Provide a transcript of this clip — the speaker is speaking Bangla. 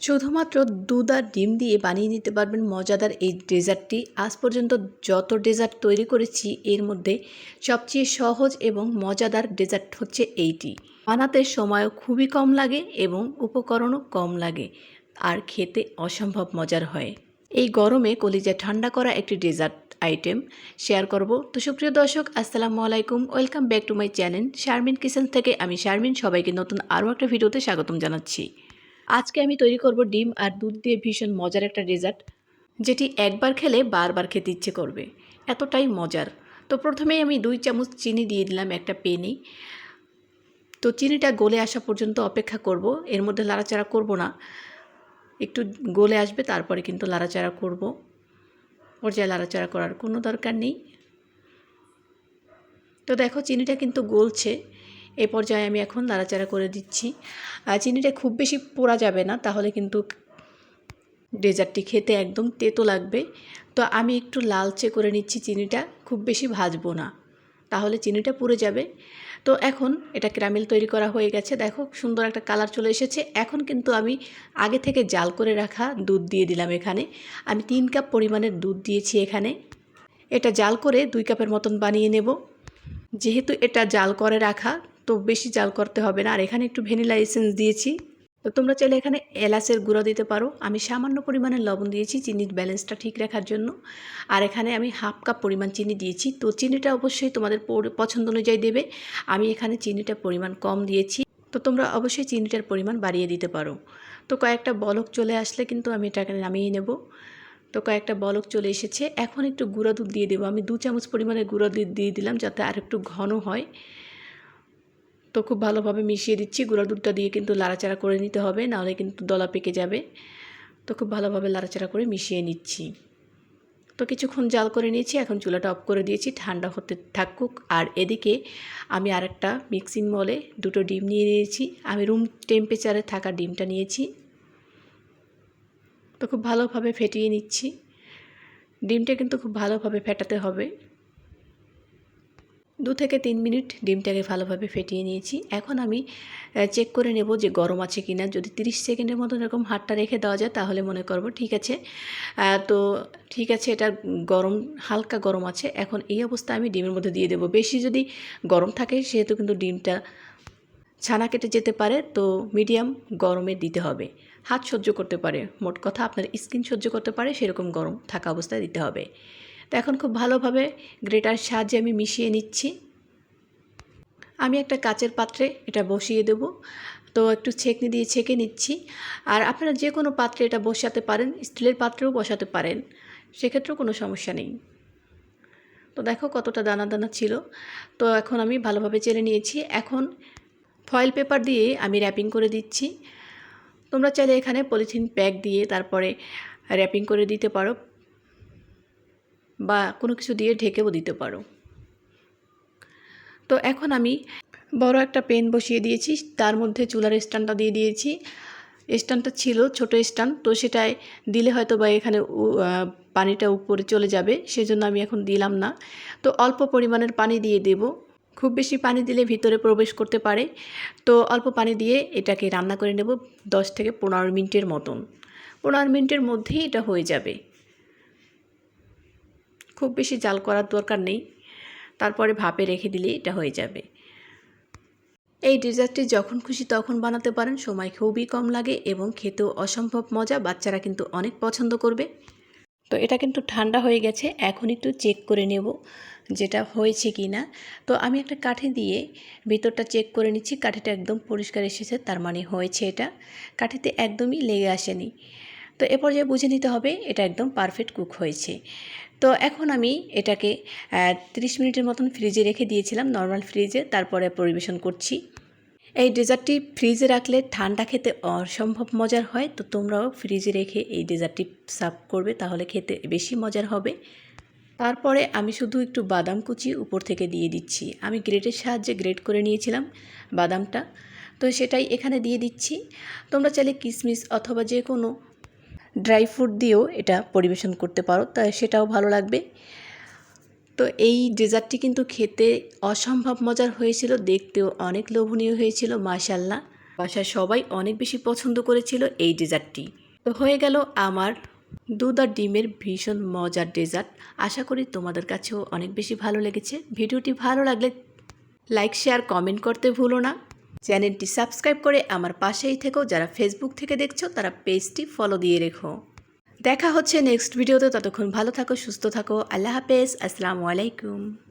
শুধুমাত্র দুধ আর ডিম দিয়ে বানিয়ে নিতে পারবেন মজাদার এই ডেজার্টটি। আজ পর্যন্ত যত ডেজার্ট তৈরি করেছি, এর মধ্যে সবচেয়ে সহজ এবং মজাদার ডেজার্ট হচ্ছে এইটি। বানাতে সময়ও খুবই কম লাগে এবং উপকরণও কম লাগে, আর খেতে অসম্ভব মজার হয়। এই গরমে কলিজা ঠান্ডা করা একটি ডেজার্ট আইটেম শেয়ার করব। তো সুপ্রিয় দর্শক, আসসালামু আলাইকুম। Welcome back to my channel Sharmin kitchen থেকে আমি শারমিন, সবাইকে নতুন আরও একটা ভিডিওতে স্বাগতম জানাচ্ছি। আজকে আমি তৈরি করব ডিম আর দুধ দিয়ে ভীষণ মজার একটা ডেজার্ট, যেটি একবার খেলে বারবার খেতে ইচ্ছে করবে। এতটাই মজার। তো প্রথমেই আমি দুই চামচ চিনি দিয়ে দিলাম একটা পেনি। তো চিনিটা গলে আসা পর্যন্ত অপেক্ষা করব। এর মধ্যে লাড়াচাড়া করব না। একটু গলে আসবে, তারপরে কিন্তু লাড়াচাড়া করব। পর্যায়ে লাড়াচাড়া করার কোনো দরকার নেই। তো দেখো, চিনিটা কিন্তু গলছে। এ পর্যায়ে আমি এখন নাড়াচাড়া করে দিচ্ছি। আর চিনিটা খুব বেশি পোড়া যাবে না, তাহলে কিন্তু ডেজার্টটি খেতে একদম তেতো লাগবে। তো আমি একটু লালচে করে নিচ্ছি চিনিটা, খুব বেশি ভাজবো না, তাহলে চিনিটা পুড়ে যাবে। তো এখন এটা ক্যারামেল তৈরি করা হয়ে গেছে। দেখো, সুন্দর একটা কালার চলে এসেছে। এখন কিন্তু আমি আগে থেকে জাল করে রাখা দুধ দিয়ে দিলাম এখানে। আমি তিন কাপ পরিমাণের দুধ দিয়েছি এখানে। এটা জাল করে দুই কাপের মতন বানিয়ে নেব। যেহেতু এটা জাল করে রাখা তো বেশি জাল করতে হবে না। আর এখানে একটু ভ্যানিলা এসেন্স দিয়েছি। তো তোমরা চাইলে এখানে এলাচের গুঁড়ো দিতে পারো। আমি সামান্য পরিমাণে লবণ দিয়েছি চিনির ব্যালেন্সটা ঠিক রাখার জন্য। আর এখানে আমি হাফ কাপ পরিমাণ চিনি দিয়েছি। তো চিনিটা অবশ্যই তোমাদের পছন্দ অনুযায়ী দেবে। আমি এখানে চিনিটার পরিমাণ কম দিয়েছি। তো তোমরা অবশ্যই চিনিটার পরিমাণ বাড়িয়ে দিতে পারো। তো কয়েকটা বলক চলে আসলে কিন্তু আমি এটাকে নামিয়ে নেব। তো কয়েকটা বলক চলে এসেছে। এখন একটু গুঁড়ো দুধ দিয়ে দেবো। আমি দু চামচ পরিমাণে গুঁড়ো দুধ দিয়ে দিলাম যাতে আর একটু ঘন হয়। তো খুব ভালোভাবে মিশিয়ে দিচ্ছি। গুঁড়া দুধটা দিয়ে কিন্তু লাড়াচাড়া করে নিতে হবে, নাহলে কিন্তু দলা পেকে যাবে। তো খুব ভালোভাবে লাড়াচাড়া করে মিশিয়ে নিচ্ছি। তো কিছুক্ষণ জাল করে নিয়েছি, এখন চুলাটা অফ করে দিয়েছি, ঠান্ডা হতে থাকুক। আর এদিকে আমি আরেকটা মিক্সিং মলে দুটো ডিম নিয়ে নিয়েছি। আমি রুম টেম্পারেচারে থাকা ডিমটা নিয়েছি। তো খুব ভালোভাবে ফেটিয়ে নিচ্ছি। ডিমটা কিন্তু খুব ভালোভাবে ফেটাতে হবে। দু থেকে তিন মিনিট ডিমটাকে ভালোভাবে ফেটিয়ে নিয়েছি। এখন আমি চেক করে নেব যে গরম আছে কি না যদি তিরিশ সেকেন্ডের মতো এরকম হাতটা রেখে দেওয়া যায়, তাহলে মনে করব ঠিক আছে। তো ঠিক আছে, এটা গরম, হালকা গরম আছে। এখন এই অবস্থা আমি ডিমের মধ্যে দিয়ে দেবো। বেশি যদি গরম থাকে, সেহেতু কিন্তু ডিমটা ছানা কেটে যেতে পারে। তো মিডিয়াম গরমে দিতে হবে। হাত সহ্য করতে পারে। মোট কথা আপনার স্কিন সহ্য করতে পারে। সেরকম গরম থাকা অবস্থায় দিতে হবে। তো এখন খুব ভালোভাবে গ্রেটার সাহায্যে আমি মিশিয়ে নিচ্ছি। আমি একটা কাচের পাত্রে এটা বসিয়ে দেব। তো একটু ছেঁকনি দিয়ে ছেঁকে নিচ্ছি। আর আপনারা যে কোনো পাত্রে এটা বসাতে পারেন, স্টিলের পাত্রেও বসাতে পারেন, সেক্ষেত্রেও কোনো সমস্যা নেই। তো দেখো কতটা দানা দানা ছিল। তো এখন আমি ভালোভাবে চেলে নিয়েছি। এখন ফয়েল পেপার দিয়ে আমি র্যাপিং করে দিচ্ছি। তোমরা চাইলে এখানে পলিথিন প্যাক দিয়ে তারপরে র্যাপিং করে দিতে পারো। বা কোনো কিছু দিয়ে ঢেকেও দিতে পারো। তো এখন আমি বড় একটা পেন বসিয়ে দিয়েছি, তার মধ্যে চুলার স্ট্যান্ডটা দিয়ে দিয়েছি। স্ট্যান্ডটা ছিল ছোট স্ট্যান্ড, তো সেটায় দিলে হয়তো বা এখানে পানিটা উপরে চলে যাবে, সেজন্য আমি এখন দিলাম না। তো অল্প পরিমাণের পানি দিয়ে দেব। খুব বেশি পানি দিলে ভিতরে প্রবেশ করতে পারে। তো অল্প পানি দিয়ে এটাকে রান্না করে নেব দশ থেকে পনেরো মিনিটের মতন। পনেরো মিনিটের মধ্যেই এটা হয়ে যাবে। খুব বেশি জাল করার দরকার নেই। তারপরে ভাপে রেখে দিলে এটা হয়ে যাবে। এই ডেজার্টটি যখন খুশি তখন বানাতে পারেন। সময় খুবই কম লাগে এবং খেতেও অসম্ভব মজা। বাচ্চারা কিন্তু অনেক পছন্দ করবে। তো এটা কিন্তু ঠান্ডা হয়ে গেছে। এখন একটু চেক করে নেব যেটা হয়েছে কি না তো আমি একটা কাঠি দিয়ে ভিতরটা চেক করে নিচ্ছি। কাঠিটা একদম পরিষ্কার এসেছে, তার মানে হয়েছে এটা। কাঠিতে একদমই লেগে আসেনি। তো এ পর্যায়ে বুঝে নিতে হবে এটা একদম পারফেক্ট কুক হয়েছে। তো এখন আমি এটাকে 30 মিনিটের মতন ফ্রিজে রেখে দিয়েছিলাম নর্মাল ফ্রিজে তারপরে পরিবেশন করছি। এই ডেজার্টটি ফ্রিজে রাখলে ঠান্ডা খেতে অসম্ভব মজার হয়, তো তোমরাও ফ্রিজে রেখে এই ডেজার্টটি সার্ভ করবে, তাহলে খেতে বেশি মজার হবে। তারপরে আমি শুধু একটু বাদাম কুচি উপর থেকে দিয়ে দিচ্ছি। আমি গ্রেটের সাহায্যে গ্রেট করে নিয়েছিলাম বাদামটা। তো সেটাই এখানে দিয়ে দিচ্ছি। তোমরা চাইলে কিশমিশ অথবা যে কোনো ড্রাই ফ্রুট দিয়েও এটা পরিবেশন করতে পারো তাই সেটাও ভালো লাগবে। তো এই ডেজার্টটি কিন্তু খেতে অসম্ভব মজার হয়েছিল, দেখতেও অনেক লোভনীয় হয়েছিল মাশাল্লাহ বাসায় সবাই অনেক বেশি পছন্দ করেছিল এই ডেজার্টটি। তো হয়ে গেল আমার দুধ আর ডিমের ভীষণ মজার ডেজার্ট। আশা করি তোমাদের কাছেও অনেক বেশি ভালো লেগেছে। ভিডিওটি ভালো লাগলে লাইক, শেয়ার, কমেন্ট করতে ভুলো না। চ্যানেলটি সাবস্ক্রাইব করে আমার পাশেই থেকো। যারা ফেসবুক থেকে দেখছ, তারা পেজটি ফলো দিয়ে রেখো। দেখা হচ্ছে নেক্সট ভিডিওতে ততক্ষণ ভালো থাকো, সুস্থ থাকো। আল্লাহ হাফেজ। আসসালামু আলাইকুম।